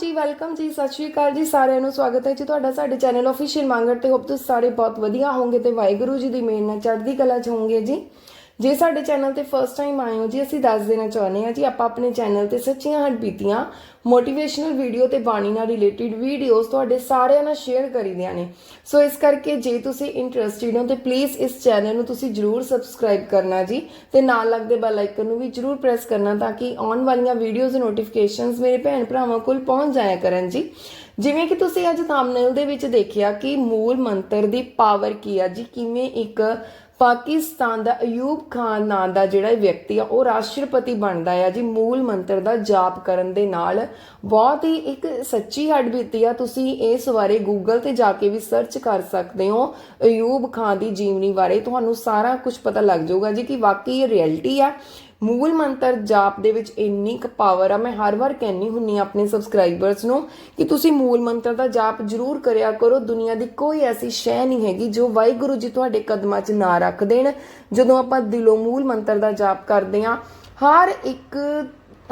ਜੀ ਵੈਲਕਮ ਜੀ, ਸਤਿ ਸ਼੍ਰੀ ਅਕਾਲ ਜੀ, ਸਾਰਿਆਂ ਨੂੰ ਸਵਾਗਤ ਹੈ ਜੀ ਤੁਹਾਡਾ ਸਾਡੇ ਚੈਨਲ ਆਫੀਸ਼ੀਅਲ ਮੰਗਰ ਤੇ। ਹੋਪ ਤੁਸੀਂ ਸਾਰੇ ਬਹੁਤ ਵਧੀਆ ਹੋਵੋਗੇ ਤੇ ਵਾਹਿਗੁਰੂ ਜੀ ਦੀ ਮਿਹਰ ਨਾਲ ਚੜ੍ਹਦੀ ਕਲਾ ਚ ਹੋਵੋਗੇ ਜੀ। ਜੇ ਸਾਡੇ ਚੈਨਲ ਤੇ ਫਸਟ ਟਾਈਮ ਆਏ ਹੋ ਜੀ, ਅਸੀਂ ਦੱਸ ਦੇਣਾ ਚਾਹੁੰਦੇ ਹਾਂ ਜੀ, ਆਪਾਂ ਆਪਣੇ ਚੈਨਲ ਤੇ ਸੱਚੀਆਂ ਹੱਡਬੀਤੀਆਂ ਮੋਟੀਵੇਸ਼ਨਲ ਵੀਡੀਓ ਤੇ ਬਾਣੀ ਨਾਲ ਰਿਲੇਟਡ ਵੀਡੀਓਜ਼ ਤੁਹਾਡੇ ਸਾਰਿਆਂ ਨਾਲ ਸ਼ੇਅਰ ਕਰੀਦੀਆਂ ਨੇ। ਸੋ ਇਸ ਕਰਕੇ ਜੇ ਤੁਸੀਂ ਇੰਟਰਸਟਿਡ ਹੋ, ਤੇ ਪਲੀਜ਼ ਇਸ ਚੈਨਲ ਨੂੰ ਤੁਸੀਂ ਜਰੂਰ ਸਬਸਕ੍ਰਾਈਬ ਕਰਨਾ ਜੀ। ਤੇ ਨਾਲ ਲੱਗਦੇ ਬੈਲ ਆਈਕਨ ਨੂੰ ਵੀ ਜਰੂਰ ਪ੍ਰੈਸ ਕਰਨਾ ਤਾਂ ਕਿ ਆਉਣ ਵਾਲੀਆਂ ਵੀਡੀਓਜ਼ ਨੋਟੀਫਿਕੇਸ਼ਨਸ ਮੇਰੇ ਭੈਣ ਭਰਾਵਾਂ ਕੋਲ ਪਹੁੰਚ ਜਾਇਆ ਕਰਨ ਜੀ। ਜਿਵੇਂ ਕਿ ਤੁਸੀਂ ਅੱਜ ਥੰਬਨੇਲ ਦੇ ਵਿੱਚ ਦੇਖਿਆ ਕਿ ਮੂਲ ਮੰਤਰ ਦੀ ਪਾਵਰ ਕੀ ਆ ਜੀ? ਕਿਵੇਂ ਇੱਕ ਪਾਕਿਸਤਾਨ ਦਾ ਅਯੂਬ ਖਾਨ ਨਾਂ ਦਾ ਜਿਹੜਾ ਵਿਅਕਤੀ ਆ, ਉਹ ਰਾਸ਼ਟਰਪਤੀ ਬਣਦਾ ਆ ਜੀ, ਮੂਲ ਮੰਤਰ ਦਾ ਜਾਪ ਕਰਨ ਦੇ ਨਾਲ। ਬਹੁਤ ਹੀ ਇੱਕ ਸੱਚੀ ਹੱਡਬੀਤੀ ਆ, ਤੁਸੀਂ ਇਸ ਬਾਰੇ ਗੂਗਲ ਤੇ ਜਾ ਕੇ ਵੀ ਸਰਚ ਕਰ ਸਕਦੇ ਹੋ, ਅਯੂਬ ਖਾਨ ਦੀ ਜੀਵਨੀ ਬਾਰੇ। ਤੁਹਾਨੂੰ ਸਾਰਾ ਕੁਝ ਪਤਾ ਲੱਗ ਜਾਊਗਾ ਜੀ ਕਿ ਵਾਕਈ ਇਹ ਰਿਐਲਿਟੀ ਆ। ਮੂਲ ਮੰਤਰ ਜਾਪ ਦੇ ਵਿੱਚ ਇੰਨੀ ਕੁ ਪਾਵਰ ਆ, ਮੈਂ ਹਰ ਵਾਰ ਕਹਿੰਨੀ ਹੁੰਨੀ ਆ ਆਪਣੇ ਸਬਸਕ੍ਰਾਈਬਰਸ ਨੂੰ ਕਿ ਤੁਸੀਂ ਮੂਲ ਮੰਤਰ ਦਾ ਜਾਪ ਜ਼ਰੂਰ ਕਰਿਆ ਕਰੋ। ਦੁਨੀਆ ਦੀ ਕੋਈ ਐਸੀ ਸ਼ੈ ਨਹੀਂ ਹੈਗੀ ਜੋ ਵਾਹਿਗੁਰੂ ਜੀ ਤੁਹਾਡੇ ਕਦਮਾਂ 'ਚ ਨਾ ਰੱਖ ਦੇਣ। ਜਦੋਂ ਆਪਾਂ ਦਿਲੋਂ ਮੂਲ ਮੰਤਰ ਦਾ ਜਾਪ ਕਰਦੇ ਆ ਹਰ ਇੱਕ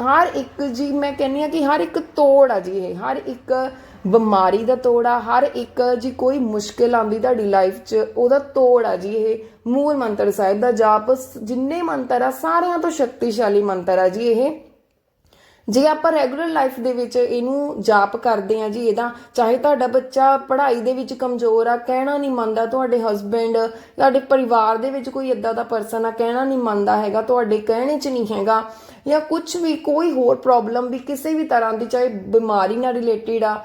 ਹਰ ਇੱਕ ਜੀ, ਮੈਂ ਕਹਿੰਨੀ ਆ ਕਿ ਹਰ ਇੱਕ ਤੋੜ ਆ ਜੀ ਇਹ, ਹਰ ਇੱਕ ਬਿਮਾਰੀ ਦਾ ਤੋੜ ਆ, ਹਰ ਇੱਕ ਜੀ ਕੋਈ ਮੁਸ਼ਕਿਲ ਆਂਦੀ ਤੁਹਾਡੀ ਲਾਈਫ 'ਚ, ਉਹਦਾ ਤੋੜ ਆ ਜੀ ਇਹ ਮੂਲ ਮੰਤਰ ਸਾਹਿਬ ਦਾ ਜਾਪ, ਜਿੰਨੇ ਮੰਤਰ ਆ, ਸਾਰਿਆਂ ਤੋਂ ਸ਼ਕਤੀਸ਼ਾਲੀ ਮੰਤਰ ਆ ਜੀ ਇਹ। ਜੇ ਆਪਾਂ ਰੈਗੂਲਰ ਲਾਈਫ ਦੇ ਵਿੱਚ ਇਹਨੂੰ ਜਾਪ ਕਰਦੇ ਆ ਜੀ ਇਹਦਾ ਚਾਹੇ ਤੁਹਾਡਾ ਬੱਚਾ ਪੜ੍ਹਾਈ ਦੇ ਵਿੱਚ ਕਮਜ਼ੋਰ ਆ, ਕਹਿਣਾ ਨਹੀਂ ਮੰਨਦਾ ਤੁਹਾਡੇ ਹਸਬੈਂਡ ਤੁਹਾਡੇ ਪਰਿਵਾਰ ਦੇ ਵਿੱਚ ਕੋਈ ਇਦਾਂ ਦਾ ਪਰਸਨ ਆ, ਕਹਿਣਾ ਨਹੀਂ ਮੰਨਦਾ ਹੈਗਾ, ਤੁਹਾਡੇ ਕਹਿਣੇ 'ਚ ਨਹੀਂ ਹੈਗਾ ਜਾਂ ਕੁਝ ਵੀ, ਕੋਈ ਹੋਰ ਪ੍ਰੋਬਲਮ ਵੀ ਕਿਸੇ ਵੀ ਤਰ੍ਹਾਂ ਦੀ, ਚਾਹੇ ਬਿਮਾਰੀ ਨਾਲ ਰਿਲੇਟਡ ਆ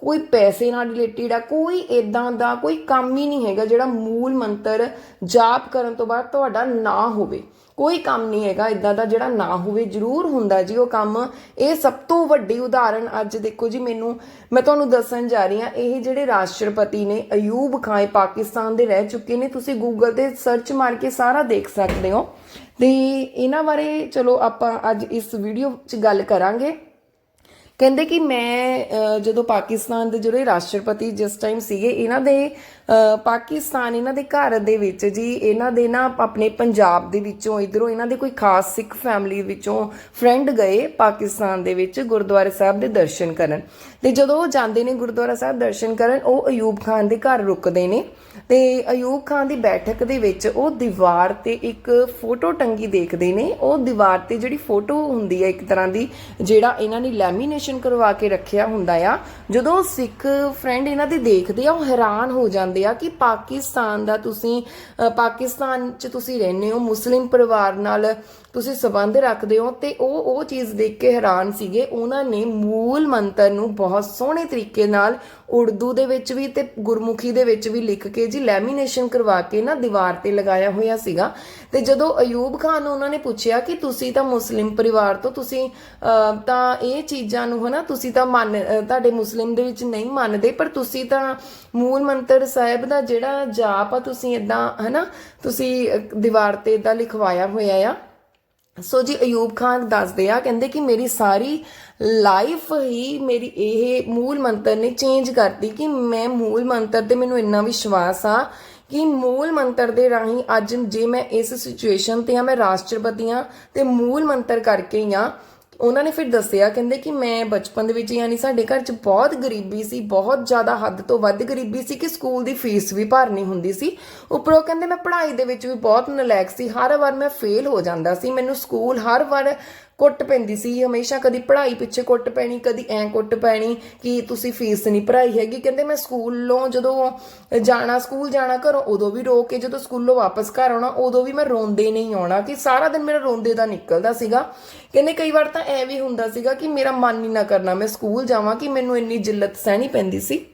ਕੋਈ ਪੈਸੇ ਨਾਲ ਰਿਲੇਟਡ ਆ, ਕੋਈ ਇਦਾਂ ਦਾ ਕੋਈ ਕੰਮ ਹੀ ਨਹੀਂ ਹੈਗਾ ਜਿਹੜਾ ਮੂਲ ਮੰਤਰ ਜਾਪ ਕਰਨ ਤੋਂ ਬਾਅਦ ਤੁਹਾਡਾ ਨਾ ਹੋਵੇ। ਕੋਈ ਕੰਮ ਨਹੀਂ ਹੈਗਾ ਇਦਾਂ ਦਾ ਜਿਹੜਾ ਨਾ ਹੋਵੇ, ਜ਼ਰੂਰ ਹੁੰਦਾ ਜੀ ਉਹ ਕੰਮ। ਇਹ ਸਭ ਤੋਂ ਵੱਡੀ ਉਦਾਹਰਣ ਅੱਜ ਦੇਖੋ ਜੀ ਮੈਨੂੰ, ਮੈਂ ਤੁਹਾਨੂੰ ਦੱਸਣ ਜਾ ਰਹੀ ਹਾਂ, ਇਹ ਜਿਹੜੇ ਰਾਸ਼ਟਰਪਤੀ ਨੇ ਅਯੂਬ ਖਾਨ ਪਾਕਿਸਤਾਨ ਦੇ ਰਹਿ ਚੁੱਕੇ ਨੇ, ਤੁਸੀਂ ਗੂਗਲ ਤੇ ਸਰਚ ਮਾਰ ਕੇ ਸਾਰਾ ਦੇਖ ਸਕਦੇ ਹੋ। ਤੇ ਇਹਨਾਂ ਬਾਰੇ ਚਲੋ ਆਪਾਂ ਅੱਜ ਇਸ ਵੀਡੀਓ 'ਚ ਗੱਲ ਕਰਾਂਗੇ। ਕਹਿੰਦੇ ਕਿ ਮੈਂ ਜਦੋਂ ਪਾਕਿਸਤਾਨ ਦੇ ਜਿਹੜੇ ਰਾਸ਼ਟਰਪਤੀ ਜਿਸ ਟਾਈਮ ਸੀਗੇ, ਇਹਨਾਂ ਦੇ ਪਾਕਿਸਤਾਨ ਇਹਨਾਂ ਦੇ ਘਰ ਦੇ ਵਿੱਚ ਜੀ, ਇਹਨਾਂ ਦੇ ਨਾ ਆਪਣੇ ਪੰਜਾਬ ਦੇ ਵਿੱਚੋਂ, ਇਧਰੋਂ ਇਹਨਾਂ ਦੇ ਕੋਈ ਖਾਸ ਸਿੱਖ ਫੈਮਿਲੀ ਵਿੱਚੋਂ ਫਰੈਂਡ ਗਏ ਪਾਕਿਸਤਾਨ ਦੇ ਵਿੱਚ ਗੁਰਦੁਆਰੇ ਸਾਹਿਬ ਦੇ ਦਰਸ਼ਨ ਕਰਨ। ਤੇ ਜਦੋਂ ਉਹ ਜਾਂਦੇ ਨੇ ਗੁਰਦੁਆਰਾ ਸਾਹਿਬ ਦਰਸ਼ਨ ਕਰਨ, ਉਹ ਅਯੂਬ ਖਾਨ ਦੇ ਘਰ ਰੁਕਦੇ ਨੇ। ਤੇ ਅਯੂਬ ਖਾਨ ਦੀ ਬੈਠਕ ਦੇ ਵਿੱਚ ਉਹ ਦੀਵਾਰ ਤੇ ਇੱਕ ਫੋਟੋ ਟੰਗੀ ਦੇਖਦੇ ਨੇ। ਉਹ ਦੀਵਾਰ ਤੇ ਜਿਹੜੀ ਫੋਟੋ ਹੁੰਦੀ ਹੈ, ਇੱਕ ਤਰ੍ਹਾਂ ਦੀ ਜਿਹੜਾ ਇਹਨਾਂ ਨੇ ਲੈਮੀਨੇਸ਼ਨ ਕਰਵਾ ਕੇ ਰੱਖਿਆ ਹੁੰਦਾ ਆ, ਜਦੋਂ ਉਹ ਸਿੱਖ ਫਰੈਂਡ ਇਹਨਾਂ ਦੇ ਦੇਖਦੇ ਆ, ਉਹ ਹੈਰਾਨ ਹੋ ਜਾਂਦੇ ਆ ਕਿ ਪਾਕਿਸਤਾਨ ਦਾ ਤੁਸੀਂ ਪਾਕਿਸਤਾਨ 'ਚ ਤੁਸੀਂ ਰਹਿੰਦੇ ਹੋ, ਮੁਸਲਿਮ ਪਰਿਵਾਰ ਨਾਲ ਤੁਸੀਂ ਸਬੰਧ ਰੱਖਦੇ ਹੋ ਤੇ ਉਹ ਉਹ ਚੀਜ਼ ਦੇਖ ਕੇ ਹੈਰਾਨ ਸੀਗੇ। ਉਹਨਾਂ ਨੇ ਮੂਲ ਮੰਤਰ ਨੂੰ ਬਹੁਤ ਸੋਹਣੇ ਤਰੀਕੇ ਨਾਲ ਉਰਦੂ ਦੇ ਵਿੱਚ ਵੀ ਤੇ ਗੁਰਮੁਖੀ ਦੇ ਵਿੱਚ ਵੀ ਲਿਖ ਕੇ ਜੀ ਲੈਮੀਨੇਸ਼ਨ ਕਰਵਾ ਕੇ ਨਾ ਦੀਵਾਰ ਤੇ ਲਗਾਇਆ ਹੋਇਆ ਸੀਗਾ। ਤੇ ਜਦੋਂ ਅਯੂਬ ਖਾਨ ਨੂੰ ਉਹਨਾਂ ਨੇ ਪੁੱਛਿਆ ਕਿ ਤੁਸੀਂ ਤਾਂ ਮੁਸਲਿਮ ਪਰਿਵਾਰ ਤੋਂ ਤੁਸੀਂ ਤਾਂ ਇਹ ਚੀਜ਼ਾਂ ਨੂੰ ਹਨਾ, ਤੁਸੀਂ ਤਾਂ ਮੰਨ ਤੁਹਾਡੇ ਮੁਸਲਿਮ ਦੇ ਵਿੱਚ ਨਹੀਂ ਮੰਨਦੇ, ਪਰ ਤੁਸੀਂ ਤਾਂ ਮੂਲ ਮੰਤਰ ਸਾਹਿਬ ਦਾ ਜਿਹੜਾ ਜਾਪ ਆ, ਤੁਸੀਂ ਇਦਾਂ ਹਨਾ, ਤੁਸੀਂ ਦੀਵਾਰ ਤੇ ਇਦਾਂ ਲਿਖਵਾਇਆ ਹੋਇਆ ਆ। ਸੋ ਜੀ ਅਯੂਬ ਖਾਨ ਦੱਸਦੇ ਆ, ਕਹਿੰਦੇ ਕਿ ਮੇਰੀ ਸਾਰੀ ਲਾਈਫ ਹੀ ਮੇਰੀ ਇਹ ਮੂਲ ਮੰਤਰ ਨੇ ਚੇਂਜ ਕਰਤੀ ਕਿ ਮੈਂ ਮੂਲ ਮੰਤਰ ਤੇ ਮੈਨੂੰ ਇੰਨਾ ਵਿਸ਼ਵਾਸ ਆ ਕਿ ਮੂਲ ਮੰਤਰ ਦੇ ਰਾਹੀਂ ਅੱਜ ਜੇ ਮੈਂ ਇਸ ਸਿਚੁਏਸ਼ਨ ਤੇ ਆ, ਮੈਂ ਰਾਸ਼ਟਰਪਤੀ ਆ ਤੇ ਮੂਲ ਮੰਤਰ ਕਰਕੇ ਹੀ ਆ ਉਹਨਾਂ ਨੇ ਫਿਰ ਦੱਸਿਆ, ਕਹਿੰਦੇ ਕਿ ਮੈਂ ਬਚਪਨ ਦੇ ਵਿੱਚ ਯਾਨੀ ਸਾਡੇ ਘਰ 'ਚ ਬਹੁਤ ਗਰੀਬੀ ਸੀ, ਬਹੁਤ ਜ਼ਿਆਦਾ ਹੱਦ ਤੋਂ ਵੱਧ ਗਰੀਬੀ ਸੀ ਕਿ ਸਕੂਲ ਦੀ ਫੀਸ ਵੀ ਭਰਨੀ ਹੁੰਦੀ ਸੀ। ਉੱਪਰੋਂ ਕਹਿੰਦੇ, ਮੈਂ ਪੜ੍ਹਾਈ ਦੇ ਵਿੱਚ ਵੀ ਬਹੁਤ ਨਲਾਇਕ ਸੀ, ਹਰ ਵਾਰ ਮੈਂ ਫੇਲ ਹੋ ਜਾਂਦਾ ਸੀ, ਮੈਨੂੰ ਸਕੂਲ ਹਰ ਵਾਰ ਕੁੱਟ ਪੈਂਦੀ ਸੀ, ਹਮੇਸ਼ਾ ਕਦੀ ਪੜ੍ਹਾਈ ਪਿੱਛੇ ਕੁੱਟ ਪੈਣੀ, ਕਦੀ ਐ ਕੁੱਟ ਪੈਣੀ ਕਿ ਤੁਸੀਂ ਫੀਸ ਨਹੀਂ ਭਰਾਈ ਹੈਗੀ। ਕਹਿੰਦੇ ਮੈਂ ਸਕੂਲੋਂ ਜਦੋਂ ਜਾਣਾ, ਸਕੂਲ ਜਾਣਾ ਘਰੋਂ, ਉਦੋਂ ਵੀ ਰੋ ਕੇ ਜਦੋਂ ਸਕੂਲੋਂ ਵਾਪਸ ਘਰ ਆਉਣਾ, ਉਦੋਂ ਵੀ ਮੈਂ ਰੋਂਦੇ ਨਹੀਂ ਆਉਣਾ ਕਿ ਸਾਰਾ ਦਿਨ ਮੇਰਾ ਰੋਂਦੇ ਦਾ ਨਿਕਲਦਾ ਸੀਗਾ। ਕਹਿੰਦੇ ਕਈ ਵਾਰ ਤਾਂ ਐ ਵੀ ਹੁੰਦਾ ਸੀਗਾ ਕਿ ਮੇਰਾ ਮਨ ਨਹੀਂ ਨਾ ਕਰਨਾ, ਮੈਂ ਸਕੂਲ ਜਾਵਾਂ ਕਿ ਮੈਨੂੰ ਇੰਨੀ ਜਿੱਲਤ ਸਹਿਣੀ ਪੈਂਦੀ ਸੀ।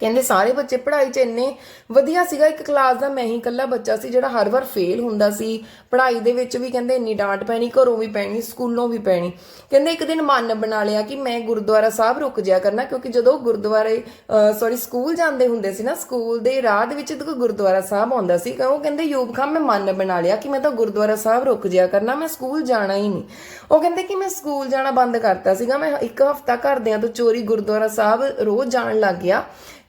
ਕਹਿੰਦੇ ਸਾਰੇ ਬੱਚੇ ਪੜ੍ਹਾਈ 'ਚ ਇੰਨੇ ਵਧੀਆ ਸੀਗਾ, ਇੱਕ ਕਲਾਸ ਦਾ ਮੈਂ ਹੀ ਇਕੱਲਾ ਬੱਚਾ ਸੀ ਜਿਹੜਾ ਹਰ ਵਾਰ ਫੇਲ ਹੁੰਦਾ ਸੀ। ਪੜ੍ਹਾਈ ਦੇ ਵਿੱਚ ਵੀ ਕਹਿੰਦੇ ਇੰਨੀ ਡਾਂਟ ਪੈਣੀ, ਘਰੋਂ ਵੀ ਪੈਣੀ, ਸਕੂਲੋਂ ਵੀ ਪੈਣੀ। ਕਹਿੰਦੇ ਇੱਕ ਦਿਨ ਮਨ ਬਣਾ ਲਿਆ ਕਿ ਮੈਂ ਗੁਰਦੁਆਰਾ ਸਾਹਿਬ ਰੁਕ ਜਿਆ ਕਰਨਾ, ਕਿਉਂਕਿ ਜਦੋਂ ਗੁਰਦੁਆਰੇ ਸੌਰੀ ਸਕੂਲ ਜਾਂਦੇ ਹੁੰਦੇ ਸੀ ਨਾ, ਸਕੂਲ ਦੇ ਰਾਹ ਦੇ ਵਿੱਚ ਇੱਕ ਗੁਰਦੁਆਰਾ ਸਾਹਿਬ ਆਉਂਦਾ ਸੀ, ਉਹ ਕਹਿੰਦੇ, ਯੂਬ ਖਾਨ, ਮੈਂ ਮਨ ਬਣਾ ਲਿਆ ਕਿ ਮੈਂ ਤਾਂ ਗੁਰਦੁਆਰਾ ਸਾਹਿਬ ਰੁਕ ਜਿਆ ਕਰਨਾ, ਮੈਂ ਸਕੂਲ ਜਾਣਾ ਹੀ ਨਹੀਂ। ਉਹ ਕਹਿੰਦੇ ਕਿ ਮੈਂ ਸਕੂਲ ਜਾਣਾ ਬੰਦ ਕਰਤਾ ਸੀਗਾ, ਮੈਂ ਇੱਕ ਹਫ਼ਤਾ ਘਰਦਿਆਂ ਤੋਂ ਚੋਰੀ ਗੁਰਦੁਆਰਾ ਸਾਹਿਬ ਰੋਜ਼ ਜਾਣ ਲੱਗ ਗਿਆ।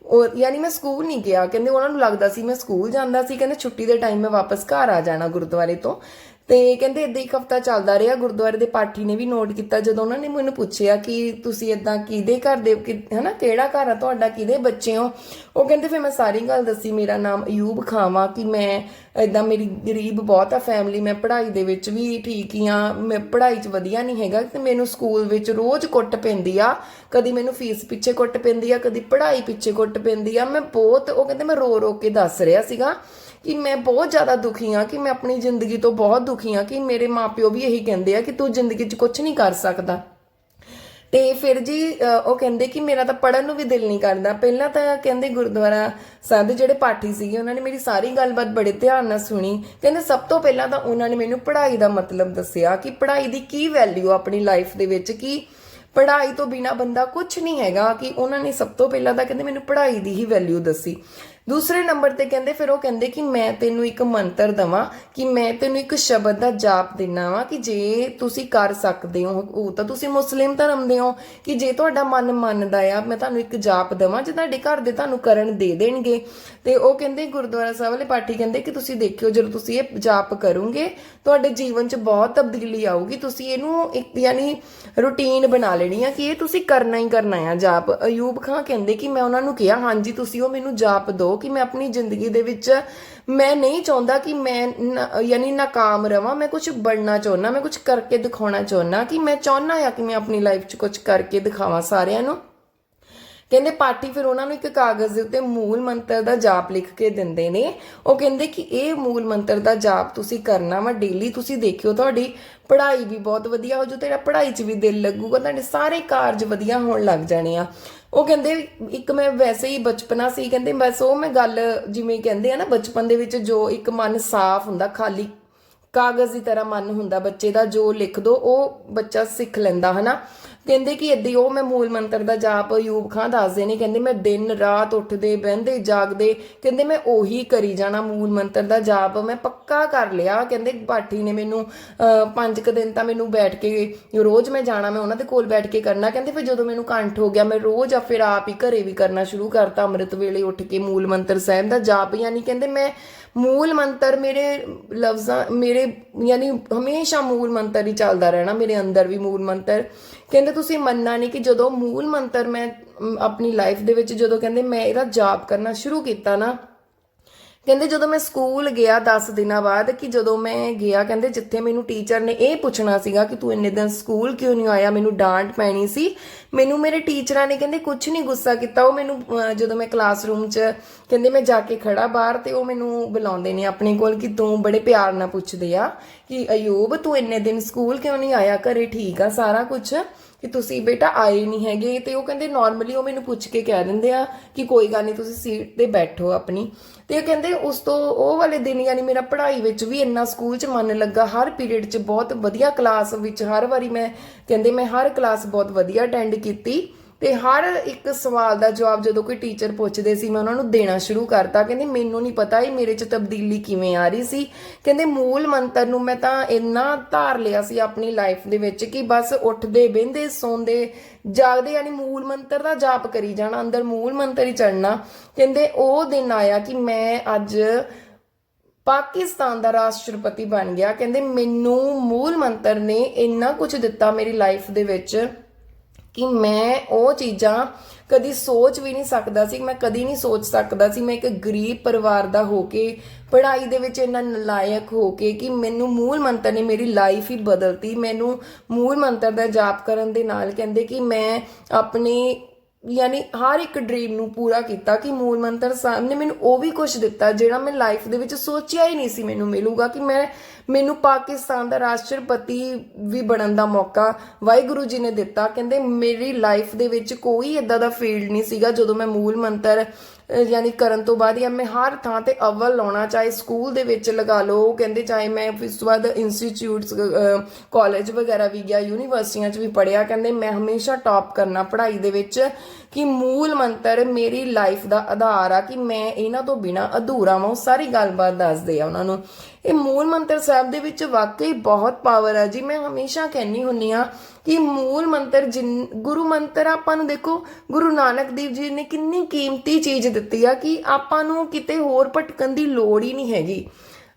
ਉਹ ਯਾਨੀ ਮੈਂ ਸਕੂਲ ਨਹੀਂ ਗਿਆ, ਕਹਿੰਦੇ ਉਹਨਾਂ ਨੂੰ ਲੱਗਦਾ ਸੀ ਮੈਂ ਸਕੂਲ ਜਾਂਦਾ ਸੀ, ਕਹਿੰਦੇ ਛੁੱਟੀ ਦੇ ਟਾਈਮ ਮੈਂ ਵਾਪਸ ਘਰ ਆ ਜਾਣਾ ਗੁਰਦੁਆਰੇ ਤੋਂ। ਤੇ ਕਹਿੰਦੇ ਇਦਾਂ ਇੱਕ ਹਫਤਾ ਚੱਲਦਾ ਰਿਹਾ, ਗੁਰਦੁਆਰੇ ਦੇ ਪਾਠੀ ਨੇ ਵੀ ਨੋਟ ਕੀਤਾ ਜਦੋਂ ਉਹਨਾਂ ਨੇ ਮੈਨੂੰ ਪੁੱਛਿਆ ਕਿ ਤੁਸੀਂ ਇਦਾਂ ਕਿਹਦੇ ਘਰ ਦੇ, ਕਿ- ਹਨਾ, ਕਿਹੜਾ ਘਰ ਆ ਤੁਹਾਡਾ, ਕਿਹਦੇ ਬੱਚੇ ਹੋ? ਉਹ ਕਹਿੰਦੇ ਫਿਰ ਮੈਂ ਸਾਰੀ ਗੱਲ ਦੱਸੀ, ਮੇਰਾ ਨਾਮ ਅਯੂਬ ਖਾਵਾ, ਕਿ ਮੈਂ ਇਦਾਂ ਮੇਰੀ ਗਰੀਬ ਬਹੁਤ ਆ ਫੈਮਿਲੀ ਮੈਂ ਪੜ੍ਹਾਈ ਦੇ ਵਿੱਚ ਵੀ ਠੀਕ ਹੀ ਆ, ਮੈਂ ਪੜ੍ਹਾਈ 'ਚ ਵਧੀਆ ਨਹੀਂ ਹੈਗਾ, ਤੇ ਮੈਨੂੰ ਸਕੂਲ ਵਿੱਚ ਰੋਜ਼ ਕੁੱਟ ਪੈਂਦੀ ਆ, ਕਦੀ ਮੈਨੂੰ ਫੀਸ ਪਿੱਛੇ ਕੁੱਟ ਪੈਂਦੀ ਆ, ਕਦੀ ਪੜ੍ਹਾਈ ਪਿੱਛੇ ਕੁੱਟ ਪੈਂਦੀ ਆ, ਮੈਂ ਬਹੁਤ, ਉਹ ਕਹਿੰਦੇ ਮੈਂ ਰੋ ਰੋ ਕੇ ਦੱਸ ਰਿਹਾ ਸੀਗਾ ਕਿ ਮੈਂ ਬਹੁਤ ਜ਼ਿਆਦਾ ਦੁਖੀ ਹਾਂ, ਕਿ ਮੈਂ ਆਪਣੀ ਜ਼ਿੰਦਗੀ ਤੋਂ ਬਹੁਤ ਦੁਖੀ ਹਾਂ, ਕਿ ਮੇਰੇ ਮਾਪਿਓ ਵੀ ਇਹੀ ਕਹਿੰਦੇ ਆ ਕਿ ਤੂੰ ਜ਼ਿੰਦਗੀ 'ਚ ਕੁਝ ਨਹੀਂ ਕਰ ਸਕਦਾ। ਤੇ ਫਿਰ ਜੀ ਉਹ ਕਹਿੰਦੇ ਕਿ ਮੇਰਾ ਤਾਂ ਪੜਨ ਨੂੰ ਵੀ ਦਿਲ ਨਹੀਂ ਕਰਦਾ। ਪਹਿਲਾਂ ਤਾਂ ਕਹਿੰਦੇ ਗੁਰਦੁਆਰਾ ਸਾਹਿਬ ਦੇ ਜਿਹੜੇ ਪਾਠੀ ਸੀਗੇ, ਉਹਨਾਂ ਨੇ ਮੇਰੀ ਸਾਰੀ ਗੱਲਬਾਤ ਬੜੇ ਧਿਆਨ ਨਾਲ ਸੁਣੀ। ਕਹਿੰਦੇ ਸਭ ਤੋਂ ਪਹਿਲਾਂ ਤਾਂ ਉਹਨਾਂ ਨੇ ਮੈਨੂੰ ਪੜ੍ਹਾਈ ਦਾ ਮਤਲਬ ਦੱਸਿਆ ਕਿ ਪੜ੍ਹਾਈ ਦੀ ਕੀ ਵੈਲਿਊ ਆਪਣੀ ਲਾਈਫ ਦੇ ਵਿੱਚ, ਕਿ ਪੜ੍ਹਾਈ ਤੋਂ ਬਿਨਾ ਬੰਦਾ ਕੁਝ ਨਹੀਂ ਹੈਗਾ, ਕਿ ਉਹਨਾਂ ਨੇ ਸਭ ਤੋਂ ਪਹਿਲਾਂ ਤਾਂ ਕਹਿੰਦੇ ਮੈਨੂੰ ਪੜ੍ਹਾਈ ਦੀ ਹੀ ਵੈਲਿਊ ਦੱਸੀ। ਦੂਸਰੇ ਨੰਬਰ ਤੇ ਕਹਿੰਦੇ, ਫਿਰ ਉਹ ਕਹਿੰਦੇ ਕਿ ਮੈਂ ਤੈਨੂੰ ਇੱਕ ਮੰਤਰ ਦਵਾਂ ਕਿ ਮੈਂ ਤੈਨੂੰ ਇੱਕ ਸ਼ਬਦ ਦਾ ਜਾਪ ਦੇਣਾ ਵਾ ਕਿ ਜੇ ਤੁਸੀਂ ਕਰ ਸਕਦੇ ਹੋ, ਉਹ ਤਾਂ ਤੁਸੀਂ ਮੁਸਲਿਮ ਧਰਮ ਦੇ ਹੋ, ਕਿ ਜੇ ਤੁਹਾਡਾ ਮਨ ਮੰਨਦਾ ਆ, ਮੈਂ ਤੁਹਾਨੂੰ ਇੱਕ ਜਾਪ ਦਵਾਂ, ਜੇ ਤੁਹਾਡੇ ਘਰ ਦੇ ਤੁਹਾਨੂੰ ਕਰਨ ਦੇ ਦੇਣਗੇ। ਤੇ ਉਹ ਕਹਿੰਦੇ, ਗੁਰਦੁਆਰਾ ਸਾਹਿਬ ਵਾਲੇ ਪਾਠੀ ਕਹਿੰਦੇ ਕਿ ਤੁਸੀਂ ਦੇਖਿਓ, ਜਦੋਂ ਤੁਸੀਂ ਇਹ ਜਾਪ ਕਰੋਗੇ, ਤੁਹਾਡੇ ਜੀਵਨ 'ਚ ਬਹੁਤ ਤਬਦੀਲੀ ਆਊਗੀ। ਤੁਸੀਂ ਇਹਨੂੰ ਇੱਕ ਯਾਨੀ ਰੁਟੀਨ ਬਣਾ ਲੈਣੀ ਆ ਕਿ ਇਹ ਤੁਸੀਂ ਕਰਨਾ ਹੀ ਕਰਨਾ ਆ ਜਾਪ। ਅਯੂਬ ਖਾਂ ਕਹਿੰਦੇ ਕਿ ਮੈਂ ਉਹਨਾਂ ਨੂੰ ਕਿਹਾ, ਹਾਂਜੀ, ਤੁਸੀਂ ਉਹ ਮੈਨੂੰ ਜਾਪ ਦਿਓ। ਕਿ ਮੈਂ ਆਪਣੀ ਜ਼ਿੰਦਗੀ ਦੇ ਵਿੱਚ ਮੈਂ ਨਹੀਂ ਚਾਹੁੰਦਾ ਕਿ ਮੈਂ ਯਾਨੀ ਨਾਕਾਮ ਰਵਾਂ, ਮੈਂ ਕੁਝ ਬਣਨਾ ਚਾਹੁੰਦਾ ਮੈਂ ਕੁਝ ਕਰਕੇ ਦਿਖਾਉਣਾ ਚਾਹੁੰਦਾ ਕਿ ਮੈਂ ਚਾਹੁੰਦਾ ਆ ਕਿ ਮੈਂ ਆਪਣੀ ਲਾਈਫ 'ਚ ਕੁਝ ਕਰਕੇ ਦਿਖਾਵਾਂ ਸਾਰਿਆਂ ਨੂੰ। ਕਹਿੰਦੇ ਪਾਠੀ ਫਿਰ ਉਹਨਾਂ ਨੂੰ ਇੱਕ ਕਾਗਜ਼ ਦੇ ਉੱਤੇ ਮੂਲ ਮੰਤਰ ਦਾ ਜਾਪ ਲਿਖ ਕੇ ਦਿੰਦੇ ਨੇ। ਉਹ ਕਹਿੰਦੇ ਕਿ ਇਹ ਮੂਲ ਮੰਤਰ ਦਾ ਜਾਪ ਤੁਸੀਂ ਕਰਨਾ ਵਾ ਡੇਲੀ ਤੁਸੀਂ ਦੇਖਿਓ ਤੁਹਾਡੀ ਪੜ੍ਹਾਈ ਵੀ ਬਹੁਤ ਵਧੀਆ ਹੋ ਜੂ, ਤੇਰਾ ਪੜ੍ਹਾਈ 'ਚ ਵੀ ਦਿਲ ਲੱਗੂਗਾ, ਤੁਹਾਡੇ ਸਾਰੇ ਕਾਰਜ ਵਧੀਆ ਹੋਣ ਲੱਗ ਜਾਣੇ ਆ। ਉਹ ਕਹਿੰਦੇ ਇੱਕ ਮੈਂ ਵੈਸੇ ਹੀ ਬਚਪਨਾ ਸੀ, ਕਹਿੰਦੇ ਬਸ ਉਹ ਮੈਂ ਗੱਲ ਜਿਵੇਂ ਕਹਿੰਦੇ ਆ ਨਾ ਬਚਪਨ ਦੇ ਵਿੱਚ ਜੋ ਇੱਕ ਮਨ ਸਾਫ਼ ਹੁੰਦਾ, ਖਾਲੀ ਕਾਗਜ਼ ਦੀ ਤਰ੍ਹਾਂ ਮਨ ਹੁੰਦਾ ਬੱਚੇ ਦਾ, ਜੋ ਲਿਖ ਦੋ, ਉਹ ਬੱਚਾ ਸਿੱਖ ਲੈਂਦਾ, ਹਨਾ? ਕਹਿੰਦੇ ਕਿ ਏਦਾਂ ਉਹ ਮੈਂ ਮੂਲ ਮੰਤਰ ਦਾ ਜਾਪ ਅਯੂਬ ਖਾਂ ਦੱਸਦੇ ਨੇ, ਕਹਿੰਦੇ ਮੈਂ ਦਿਨ ਰਾਤ ਉੱਠਦੇ, ਬਹਿੰਦੇ, ਜਾਗਦੇ, ਕਹਿੰਦੇ ਮੈਂ ਉਹੀ ਕਰੀ ਜਾਣਾ ਮੂਲ ਮੰਤਰ ਦਾ ਜਾਪ, ਮੈਂ ਪੱਕਾ ਕਰ ਲਿਆ। ਕਹਿੰਦੇ ਪਾਠੀ ਨੇ ਮੈਨੂੰ ਪੰਜ ਕੁ ਦਿਨ ਤਾਂ ਮੈਨੂੰ ਬੈਠ ਕੇ, ਰੋਜ਼ ਮੈਂ ਜਾਣਾ, ਮੈਂ ਉਹਨਾਂ ਦੇ ਕੋਲ ਬੈਠ ਕੇ ਕਰਨਾ। ਕਹਿੰਦੇ ਫਿਰ ਜਦੋਂ ਮੈਨੂੰ ਕੰਠ ਹੋ ਗਿਆ, ਮੈਂ ਰੋਜ਼ ਆ ਫਿਰ ਆਪ ਹੀ ਘਰੇ ਵੀ ਕਰਨਾ ਸ਼ੁਰੂ ਕਰਤਾ, ਅੰਮ੍ਰਿਤ ਵੇਲੇ ਉੱਠ ਕੇ ਮੂਲ ਮੰਤਰ ਸਾਹਿਬ ਦਾ ਜਾਪ। ਯਾਨੀ ਕਹਿੰਦੇ ਮੈਂ ਮੂਲ ਮੰਤਰ ਮੇਰੇ ਲਫ਼ਜ਼ਾਂ, ਮੇਰੇ ਯਾਨੀ ਹਮੇਸ਼ਾ ਮੂਲ ਮੰਤਰ ਹੀ ਚੱਲਦਾ ਰਹਿਣਾ, ਮੇਰੇ ਅੰਦਰ ਵੀ ਮੂਲ ਮੰਤਰ। ਕਹਿੰਦੇ ਤੁਸੀਂ ਮੰਨਣਾ ਨਹੀਂ ਕਿ ਜਦੋਂ ਮੂਲ ਮੰਤਰ ਮੈਂ ਆਪਣੀ ਲਾਈਫ ਦੇ ਵਿੱਚ ਜਦੋਂ ਕਹਿੰਦੇ ਮੈਂ ਇਹਦਾ ਜਾਪ ਕਰਨਾ ਸ਼ੁਰੂ ਕੀਤਾ ਨਾ ਕਹਿੰਦੇ ਜਦੋਂ ਮੈਂ ਸਕੂਲ ਗਿਆ 10 ਦਿਨਾਂ ਬਾਅਦ ਕਿ ਜਦੋਂ ਮੈਂ ਗਿਆ, ਕਹਿੰਦੇ ਜਿੱਥੇ ਮੈਨੂੰ ਟੀਚਰ ਨੇ ਇਹ ਪੁੱਛਣਾ ਸੀਗਾ ਕਿ ਤੂੰ ਇੰਨੇ ਦਿਨ ਸਕੂਲ ਕਿਉਂ ਨਹੀਂ ਆਇਆ? ਮੈਨੂੰ ਡਾਂਟ ਪੈਣੀ ਸੀ। ਮੈਨੂੰ ਮੇਰੇ ਟੀਚਰਾਂ ਨੇ ਕਹਿੰਦੇ ਕੁਝ ਨਹੀਂ ਗੁੱਸਾ ਕੀਤਾ। ਉਹ ਮੈਨੂੰ ਜਦੋਂ ਮੈਂ ਕਲਾਸਰੂਮ 'ਚ ਕਹਿੰਦੇ ਮੈਂ ਜਾ ਕੇ ਖੜਾ ਬਾਹਰ ਤੇ ਉਹ ਮੈਨੂੰ ਬੁਲਾਉਂਦੇ ਨੇ ਆਪਣੇ ਕੋਲ ਕਿ ਤੂੰ ਬੜੇ ਪਿਆਰ ਨਾਲ ਪੁੱਛਦੇ ਆ ਕਿ ਅਯੂਬ ਤੂੰ ਇੰਨੇ ਦਿਨ ਸਕੂਲ ਕਿਉਂ ਨਹੀਂ ਆਇਆ? ਘਰੇ ਠੀਕ ਆ ਸਾਰਾ ਕੁਝ ਕਿ ਤੁਸੀਂ ਬੇਟਾ ਆਏ ਨਹੀਂ ਹੈਗੇ ਤੇ ਉਹ ਕਹਿੰਦੇ ਨਾਰਮਲੀ ਉਹ ਮੈਨੂੰ ਪੁੱਛ ਕੇ ਕਹਿ ਦਿੰਦੇ ਆ ਕਿ ਕੋਈ ਗੱਲ ਨਹੀਂ ਤੁਸੀਂ ਸੀਟ ਤੇ ਬੈਠੋ ਆਪਣੀ। ਤੇ ਉਹ ਕਹਿੰਦੇ ਉਸ ਤੋਂ ਉਹ ਵਾਲੇ ਦਿਨ ਯਾਨੀ ਮੇਰਾ ਪੜ੍ਹਾਈ ਵਿੱਚ ਵੀ ਇੰਨਾ ਸਕੂਲ 'ਚ ਮਨ ਲੱਗਾ। ਹਰ ਪੀਰੀਅਡ 'ਚ ਬਹੁਤ ਵਧੀਆ ਕਲਾਸ ਵਿੱਚ ਹਰ ਵਾਰੀ ਮੈਂ ਕਹਿੰਦੇ ਮੈਂ ਹਰ ਕਲਾਸ ਬਹੁਤ ਵਧੀਆ ਅਟੈਂਡ ਕੀਤੀ। ਤੇ ਹਰ ਇੱਕ ਸਵਾਲ ਦਾ ਜਵਾਬ ਜਦੋਂ ਕੋਈ ਟੀਚਰ ਪੁੱਛਦੇ ਸੀ, ਮੈਂ ਉਹਨਾਂ ਨੂੰ ਦੇਣਾ ਸ਼ੁਰੂ ਕਰਤਾ। ਕਹਿੰਦੇ, ਮੈਨੂੰ ਨਹੀਂ ਪਤਾ ਇਹ ਮੇਰੇ 'ਚ ਤਬਦੀਲੀ ਕਿਵੇਂ ਆ ਰਹੀ ਸੀ? ਕਹਿੰਦੇ, ਮੂਲ ਮੰਤਰ ਨੂੰ ਮੈਂ ਤਾਂ ਇੰਨਾ ਧਾਰ ਲਿਆ ਸੀ ਆਪਣੀ ਲਾਈਫ ਦੇ ਵਿੱਚ ਕਿ ਬਸ ਉੱਠਦੇ ਬਹਿੰਦੇ ਸੌਂਦੇ, ਜਾਗਦੇ, ਯਾਨੀ ਮੂਲ ਮੰਤਰ ਦਾ ਜਾਪ ਕਰੀ ਜਾਣਾ, ਅੰਦਰ ਮੂਲ ਮੰਤਰ ਹੀ ਚੜਨਾ ਕਹਿੰਦੇ, ਉਹ ਦਿਨ ਆਇਆ ਕਿ ਮੈਂ ਅੱਜ ਪਾਕਿਸਤਾਨ ਦਾ ਰਾਸ਼ਟਰਪਤੀ ਬਣ ਗਿਆ। ਕਹਿੰਦੇ, ਮੈਨੂੰ ਮੂਲ ਮੰਤਰ ਨੇ ਇੰਨਾ ਕੁਝ ਦਿੱਤਾ ਮੇਰੀ ਲਾਈਫ ਦੇ ਵਿੱਚ ਕਿ ਮੈਂ ਉਹ ਚੀਜ਼ਾਂ ਕਦੀ ਸੋਚ ਵੀ ਨਹੀਂ ਸਕਦਾ ਸੀ, ਮੈਂ ਕਦੀ ਨਹੀਂ ਸੋਚ ਸਕਦਾ ਸੀ, ਮੈਂ ਇੱਕ ਗਰੀਬ ਪਰਿਵਾਰ ਦਾ ਹੋ ਕੇ, ਪੜ੍ਹਾਈ ਦੇ ਵਿੱਚ ਇੰਨਾ ਨਲਾਇਕ ਹੋ ਕੇ ਕਿ ਮੈਨੂੰ ਮੂਲ ਮੰਤਰ ਨੇ ਮੇਰੀ ਲਾਈਫ ਹੀ ਬਦਲਤੀ। ਮੈਨੂੰ ਮੂਲ ਮੰਤਰ ਦਾ ਜਾਪ ਕਰਨ ਦੇ ਨਾਲ ਕਹਿੰਦੇ ਕਿ ਮੈਂ ਆਪਣੀ ਯਾਨੀ ਹਰ ਇੱਕ ਡ੍ਰੀਮ ਨੂੰ ਪੂਰਾ ਕੀਤਾ ਕਿ ਮੂਲ ਮੰਤਰ ਸਾਹਿਬ ਨੇ ਮੈਨੂੰ ਉਹ ਵੀ ਕੁਝ ਦਿੱਤਾ ਜਿਹੜਾ ਮੈਂ ਲਾਈਫ ਦੇ ਵਿੱਚ ਸੋਚਿਆ ਹੀ ਨਹੀਂ ਸੀ ਮੈਨੂੰ ਮਿਲੂਗਾ ਕਿ ਮੈਂ, ਮੈਨੂੰ ਪਾਕਿਸਤਾਨ ਦਾ ਰਾਸ਼ਟਰਪਤੀ ਵੀ ਬਣਨ ਦਾ ਮੌਕਾ ਵਾਹਿਗੁਰੂ ਜੀ ਨੇ ਦਿੱਤਾ। ਕਹਿੰਦੇ ਮੇਰੀ ਲਾਈਫ ਦੇ ਵਿੱਚ ਕੋਈ ਇਦਾਂ ਦਾ ਫੀਲਡ ਨਹੀਂ ਸੀਗਾ ਜਦੋਂ ਮੈਂ ਮੂਲ ਮੰਤਰ ਯਾਨੀ ਕਰਨ ਤੋਂ ਬਾਅਦ ਜਾਂ ਮੈਂ ਹਰ ਥਾਂ ਤੇ ਅਵਲ ਲਾਉਣਾ, ਚਾਹੇ ਸਕੂਲ ਦੇ ਵਿੱਚ ਲਗਾ ਲਓ ਕਹਿੰਦੇ ਚਾਹੇ ਮੈਂ ਫਿਰ ਉਸ ਤੋਂ ਬਾਅਦ ਇੰਸਟੀਚਿਊਟਸ ਕਾਲਜ ਵਗੈਰਾ ਵੀ ਗਿਆ, ਯੂਨੀਵਰਸਿਟੀਆਂ 'ਚ ਵੀ ਪੜਿਆ ਕਹਿੰਦੇ ਮੈਂ ਹਮੇਸ਼ਾ ਟੌਪ ਕਰਨਾ ਪੜ੍ਹਾਈ ਦੇ ਵਿੱਚ ਕਿ ਮੂਲ ਮੰਤਰ ਮੇਰੀ ਲਾਈਫ ਦਾ ਆਧਾਰ ਆ ਕਿ ਮੈਂ ਇਹਨਾਂ ਤੋਂ ਬਿਨਾ ਅਧੂਰਾ ਵਾਂ, ਉਹ ਸਾਰੀ ਗੱਲਬਾਤ ਦੱਸਦੇ ਆ ਉਹਨਾਂ ਨੂੰ। ਇਹ ਮੂਲ ਮੰਤਰ ਸਾਹਿਬ ਦੇ ਵਿੱਚ ਵਾਕਈ ਬਹੁਤ ਪਾਵਰ ਆ ਜੀ। ਮੈਂ ਹਮੇਸ਼ਾ ਕਹਿੰਨੀ ਹੁੰਨੀ ਆ ਕਿ ਮੂਲ ਮੰਤਰ ਜਿਨ, ਗੁਰੂ ਮੰਤਰ ਆਪਾਂ ਨੂੰ ਦੇਖੋ, ਗੁਰੂ ਨਾਨਕ ਦੇਵ ਜੀ ਨੇ ਕਿੰਨੀ ਕੀਮਤੀ ਚੀਜ਼ ਦਿੱਤੀ ਆ ਕਿ ਆਪਾਂ ਨੂੰ ਕਿਤੇ ਹੋਰ ਭਟਕਣ ਦੀ ਲੋੜ ਹੀ ਨਹੀਂ ਹੈਗੀ।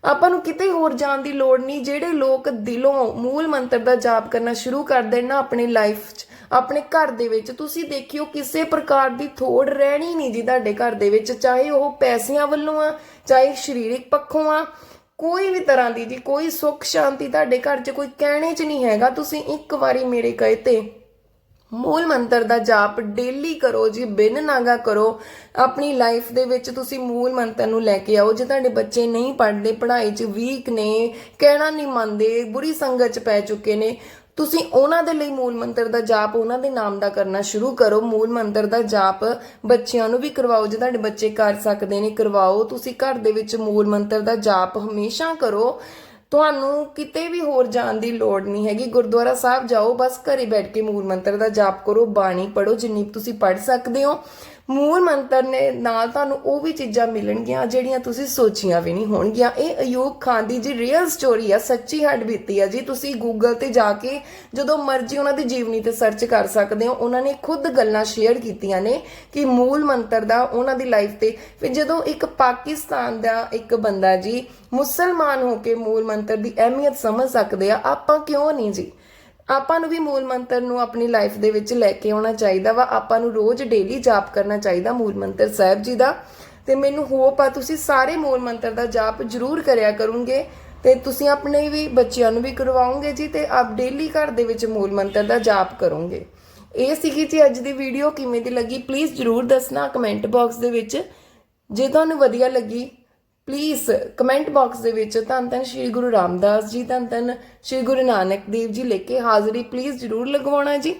ਆਪਾਂ ਨੂੰ ਕਿਤੇ ਹੋਰ ਜਾਣ ਦੀ ਲੋੜ ਨਹੀਂ। ਜਿਹੜੇ ਲੋਕ ਦਿਲੋਂ ਮੂਲ ਮੰਤਰ ਦਾ ਜਾਪ ਕਰਨਾ ਸ਼ੁਰੂ ਕਰ ਦੇਣ ਨਾ ਆਪਣੀ ਲਾਈਫ 'ਚ, ਆਪਣੇ ਘਰ ਦੇ ਵਿੱਚ, ਤੁਸੀਂ ਦੇਖਿਓ ਕਿਸੇ ਪ੍ਰਕਾਰ ਦੀ ਥੋੜ ਰਹਿਣੀ ਨਹੀਂ ਜੀ ਤੁਹਾਡੇ ਘਰ ਦੇ ਵਿੱਚ, ਚਾਹੇ ਉਹ ਪੈਸਿਆਂ ਵੱਲੋਂ ਆ, ਚਾਹੇ ਸਰੀਰਕ ਪੱਖੋਂ ਆ ਕੋਈ ਵੀ ਤਰ੍ਹਾਂ ਦੀ ਜੀ, ਕੋਈ ਸੁੱਖ ਸ਼ਾਂਤੀ ਤੁਹਾਡੇ ਘਰ 'ਚ ਕੋਈ ਕਹਿਣੇ 'ਚ ਨਹੀਂ ਹੈਗਾ, ਤੁਸੀਂ ਇੱਕ ਵਾਰੀ ਮੇਰੇ ਕਹੇ ਤੇ ਮੂਲ ਮੰਤਰ ਦਾ ਜਾਪ ਡੇਲੀ ਕਰੋ ਜੀ, ਬਿਨ ਨਾਗਾ ਕਰੋ। ਆਪਣੀ ਲਾਈਫ ਦੇ ਵਿੱਚ ਤੁਸੀਂ ਮੂਲ ਮੰਤਰ ਨੂੰ ਲੈ ਕੇ ਆਓ। ਜੇ ਤੁਹਾਡੇ ਬੱਚੇ ਨਹੀਂ ਪੜ੍ਹਦੇ, ਪੜ੍ਹਾਈ 'ਚ ਵੀਕ ਨੇ, ਕਹਿਣਾ ਨਹੀਂ ਮੰਨਦੇ, ਬੁਰੀ ਸੰਗਤ 'ਚ ਪੈ ਚੁੱਕੇ ਨੇ ਤੁਸੀਂ ਉਹਨਾਂ ਦੇ ਲਈ ਮੂਲ ਮੰਤਰ ਦਾ ਜਾਪ, ਉਹਨਾਂ ਦੇ ਨਾਮ ਦਾ ਕਰਨਾ ਸ਼ੁਰੂ ਕਰੋ। ਮੂਲ ਮੰਤਰ ਦਾ ਜਾਪ ਬੱਚਿਆਂ ਨੂੰ ਵੀ ਕਰਵਾਓ, ਜੇ ਤੁਹਾਡੇ ਬੱਚੇ ਕਰ ਸਕਦੇ ਨੇ, ਕਰਵਾਓ। ਤੁਸੀਂ ਘਰ ਦੇ ਵਿੱਚ ਮੂਲ ਮੰਤਰ ਦਾ ਜਾਪ ਹਮੇਸ਼ਾ ਕਰੋ। ਤੁਹਾਨੂੰ ਕਿਤੇ ਵੀ ਹੋਰ ਜਾਣ ਦੀ ਲੋੜ ਨਹੀਂ ਹੈਗੀ। ਗੁਰਦੁਆਰਾ ਸਾਹਿਬ ਜਾਓ, ਬਸ ਘਰੇ ਬੈਠ ਕੇ ਮੂਲ ਮੰਤਰ ਦਾ ਜਾਪ ਕਰੋ, ਬਾਣੀ ਪੜੋ ਜਿੰਨੀ ਤੁਸੀਂ ਪੜ ਸਕਦੇ ਹੋ। ਮੂਲ ਮੰਤਰ ਨੇ ਨਾਲ ਤੁਹਾਨੂੰ ਉਹ ਵੀ ਚੀਜ਼ਾਂ ਮਿਲਣਗੀਆਂ ਜਿਹੜੀਆਂ ਤੁਸੀਂ ਸੋਚੀਆਂ ਵੀ ਨਹੀਂ ਹੋਣਗੀਆਂ। ਇਹ ਅਯੂਬ ਖਾਨ ਦੀ ਜੀ ਰੀਅਲ ਸਟੋਰੀ ਆ, ਸੱਚੀ ਹੱਡ ਬੀਤੀ ਆ ਜੀ। ਤੁਸੀਂ ਗੂਗਲ ਤੇ ਜਾ ਕੇ ਜਦੋਂ ਮਰਜ਼ੀ ਉਹਨਾਂ ਦੀ ਜੀਵਨੀ ਤੇ ਸਰਚ ਕਰ ਸਕਦੇ ਹੋ, ਉਹਨਾਂ ਨੇ ਖੁਦ ਗੱਲਾਂ ਸ਼ੇਅਰ ਕੀਤੀਆਂ ਨੇ ਕਿ ਮੂਲ ਮੰਤਰ ਦਾ ਉਹਨਾਂ ਦੀ ਲਾਈਫ ਤੇ। ਫਿਰ ਜਦੋਂ ਇੱਕ ਪਾਕਿਸਤਾਨ ਦਾ ਇੱਕ ਬੰਦਾ ਜੀ ਮੁਸਲਮਾਨ ਹੋ ਕੇ ਮੂਲ ਮੰਤਰ ਦੀ ਅਹਿਮੀਅਤ ਸਮਝ ਸਕਦੇ ਆ, ਆਪਾਂ ਕਿਉਂ ਨਹੀਂ ਜੀ? ਆਪਾਂ ਨੂੰ ਵੀ ਮੂਲ ਮੰਤਰ ਨੂੰ ਆਪਣੀ ਲਾਈਫ ਦੇ ਵਿੱਚ ਲੈ ਕੇ ਆਉਣਾ ਚਾਹੀਦਾ ਵਾ। ਆਪਾਂ ਨੂੰ ਰੋਜ਼ ਡੇਲੀ ਜਾਪ ਕਰਨਾ ਚਾਹੀਦਾ ਮੂਲ ਮੰਤਰ ਸਾਹਿਬ ਜੀ ਦਾ। ਤੇ ਮੈਨੂੰ ਹੋਪ ਆ ਤੁਸੀਂ ਸਾਰੇ ਮੂਲ ਮੰਤਰ ਦਾ ਜਾਪ ਜ਼ਰੂਰ ਕਰਿਆ ਕਰੋਗੇ। ਤੇ ਤੁਸੀਂ ਆਪਣੇ ਵੀ ਬੱਚਿਆਂ ਨੂੰ ਵੀ ਕਰਵਾਓਗੇ ਜੀ ਤੇ ਆਪ ਡੇਲੀ ਘਰ ਦੇ ਵਿੱਚ ਮੂਲ ਮੰਤਰ ਦਾ ਜਾਪ ਕਰੋਗੇ। ਇਹ ਸੀਗੀ ਜੀ ਅੱਜ ਦੀ ਵੀਡੀਓ ਕਿਵੇਂ ਦੀ ਲੱਗੀ? ਪਲੀਜ਼ ਜ਼ਰੂਰ ਦੱਸਣਾ ਕਮੈਂਟ ਬਾਕਸ ਦੇ ਵਿੱਚ। ਜੇ ਤੁਹਾਨੂੰ ਵਧੀਆ ਲੱਗੀ ਪਲੀਜ਼ ਕਮੈਂਟ ਬਾਕਸ ਦੇ ਵਿੱਚ ਧੰਨ ਧੰਨ ਸ਼੍ਰੀ ਗੁਰੂ ਰਾਮਦਾਸ ਜੀ, ਧੰਨ ਧੰਨ ਸ਼੍ਰੀ ਗੁਰੂ ਨਾਨਕ ਦੇਵ ਜੀ ਲਿਖ ਕੇ ਹਾਜ਼ਰੀ ਪਲੀਜ਼ ਜ਼ਰੂਰ ਲਗਵਾਉਣਾ ਜੀ।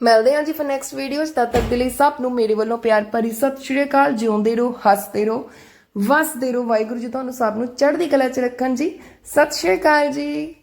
ਮਿਲਦੇ ਹਾਂ ਜੀ ਫਿਰ ਨੈਕਸਟ ਵੀਡੀਓ 'ਚ। ਤਦ ਤੱਕ ਦੇ ਲਈ ਸਭ ਨੂੰ ਮੇਰੇ ਵੱਲੋਂ ਪਿਆਰ ਭਰੀ ਸਤਿ ਸ਼੍ਰੀ ਅਕਾਲ। ਜਿਉਂਦੇ ਰਹੋ, ਹੱਸਦੇ ਰਹੋ, ਵਸਦੇ ਰਹੋ। ਵਾਹਿਗੁਰੂ ਜੀ ਤੁਹਾਨੂੰ ਸਭ ਨੂੰ ਚੜ੍ਹਦੀ ਕਲਾ 'ਚ ਰੱਖਣ ਜੀ। ਸਤਿ ਸ਼੍ਰੀ ਅਕਾਲ ਜੀ।